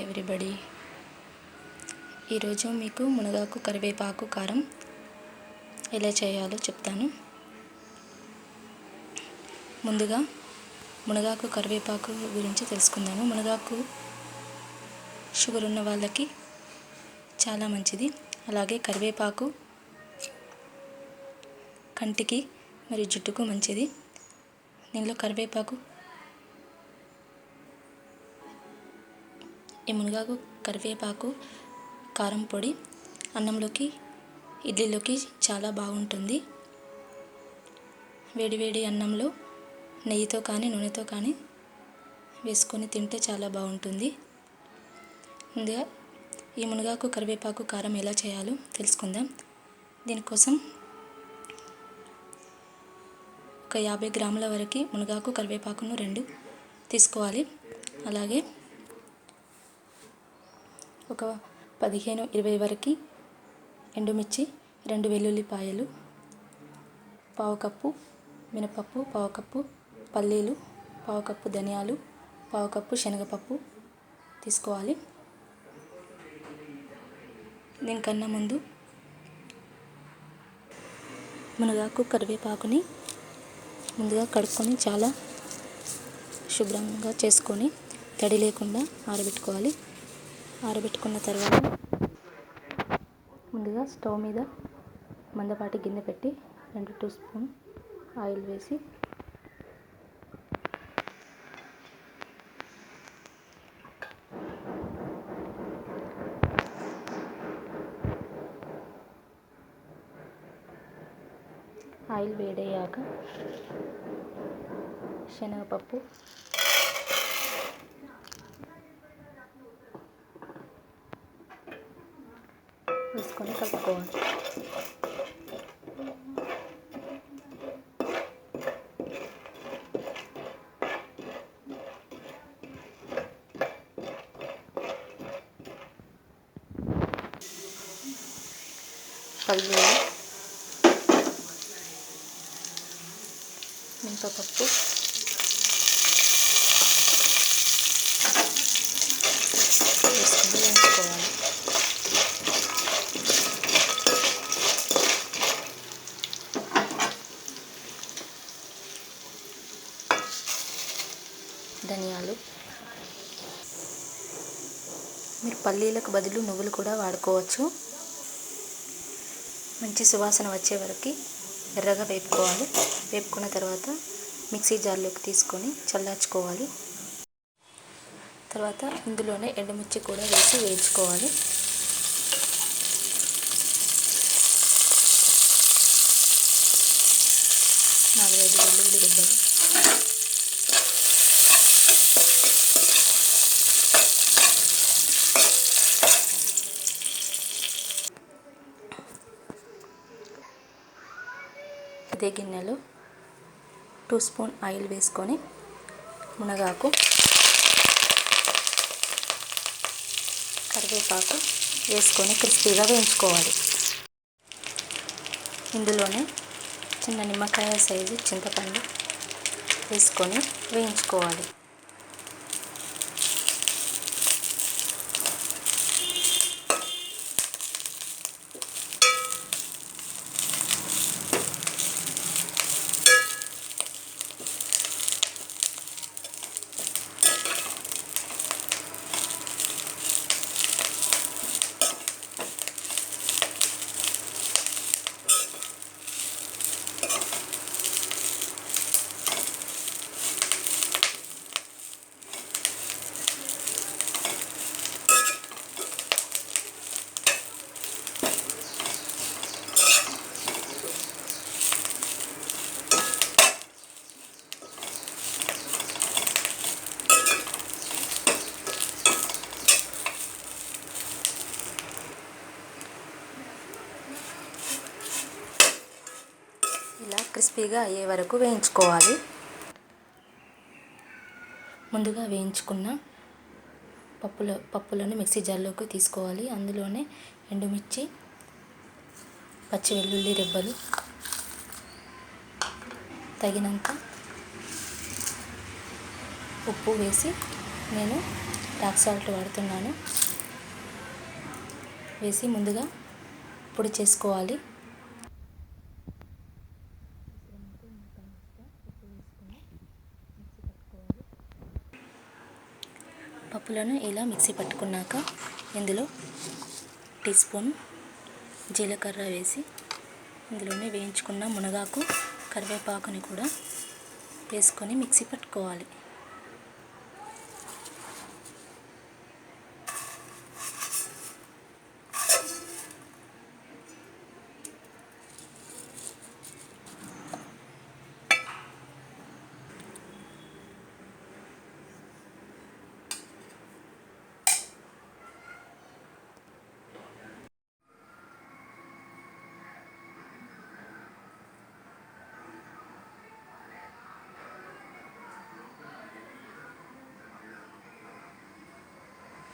Everybody ఈరోజు మీకు మునగాకు కరివేపాకు కారం ఎలా చేయాలో చెప్తాను. ముందుగా మునగాకు కరివేపాకు గురించి తెలుసుకుందాము. మునగాకు షుగర్ ఉన్న వాళ్ళకి చాలా మంచిది. అలాగే కరివేపాకు కంటికి మరియు జుట్టుకు మంచిది. దీనిలో కరివేపాకు ఈ మునగాకు కరివేపాకు కారం పొడి అన్నంలోకి ఇడ్లీలోకి చాలా బాగుంటుంది. వేడివేడి అన్నంలో నెయ్యితో కానీ నూనెతో కానీ వేసుకొని తింటే చాలా బాగుంటుంది. ముందుగా ఈ మునగాకు కరివేపాకు కారం ఎలా చేయాలో తెలుసుకుందాం. దీనికోసం ఒక యాభై గ్రాముల వరకు మునగాకు కరివేపాకును రెండు తీసుకోవాలి. అలాగే ఒక పదిహేను ఇరవై వరకు ఎండుమిర్చి రెండు వెల్లుల్లిపాయలు పావు కప్పు మినపప్పు పావు కప్పు పల్లీలు పావు కప్పు ధనియాలు పావు కప్పు శనగపప్పు తీసుకోవాలి. దీనికన్నా ముందు మునగాకు కరివేపాకుని ముందుగా కడుక్కొని చాలా శుభ్రంగా చేసుకొని తడి లేకుండా ఆరబెట్టుకోవాలి. ఆరబెట్టుకున్న తర్వాత ముందుగా స్టవ్ మీద మందపాటి గిన్నె పెట్టి రెండు టూ స్పూన్ ఆయిల్ వేసి ఆయిల్ వేడయ్యాక శనగపప్పు వేసుకొని కలుపుకోవాలి పల్లీలు మినపప్పు వేసుకొని వేయించుకోవాలి ధనియాలు. మీరు పల్లీలకు బదులు నువ్వులు కూడా వాడుకోవచ్చు. మంచి సువాసన వచ్చే వరకు ఎర్రగా వేపుకోవాలి. వేపుకున్న తర్వాత మిక్సీ జార్లోకి తీసుకొని చల్లార్చుకోవాలి. తర్వాత ఇందులోనే ఎండుమిర్చి కూడా వేసి వేయించుకోవాలి. నాలుగైదు వెల్లుల్లి రుబ్బలు. అదే గిన్నెలో టూ స్పూన్ ఆయిల్ వేసుకొని మునగాకు కరివేపాకు వేసుకొని క్రిస్పీగా వేయించుకోవాలి. ఇందులోనే చిన్న నిమ్మకాయ సైజు చింతపండు వేసుకొని వేయించుకోవాలి ఇలా క్రిస్పీగా అయ్యే వరకు వేయించుకోవాలి. ముందుగా వేయించుకున్న పప్పుల పప్పులను మిక్సీ జార్లోకి తీసుకోవాలి. అందులోనే ఎండుమిర్చి పచ్చి వెల్లుల్లి రెబ్బలు తగినంత ఉప్పు వేసి నేను రాక్ సాల్ట్ వాడుతున్నాను. వేసి ముందుగా పొడి చేసుకోవాలి. పప్పులను ఇలా మిక్సీ పట్టుకున్నాక ఇందులో టీ స్పూన్ జీలకర్ర వేసి ఇందులోనే వేయించుకున్న మునగాకు కరివేపాకుని కూడా వేసుకొని మిక్సీ పట్టుకోవాలి.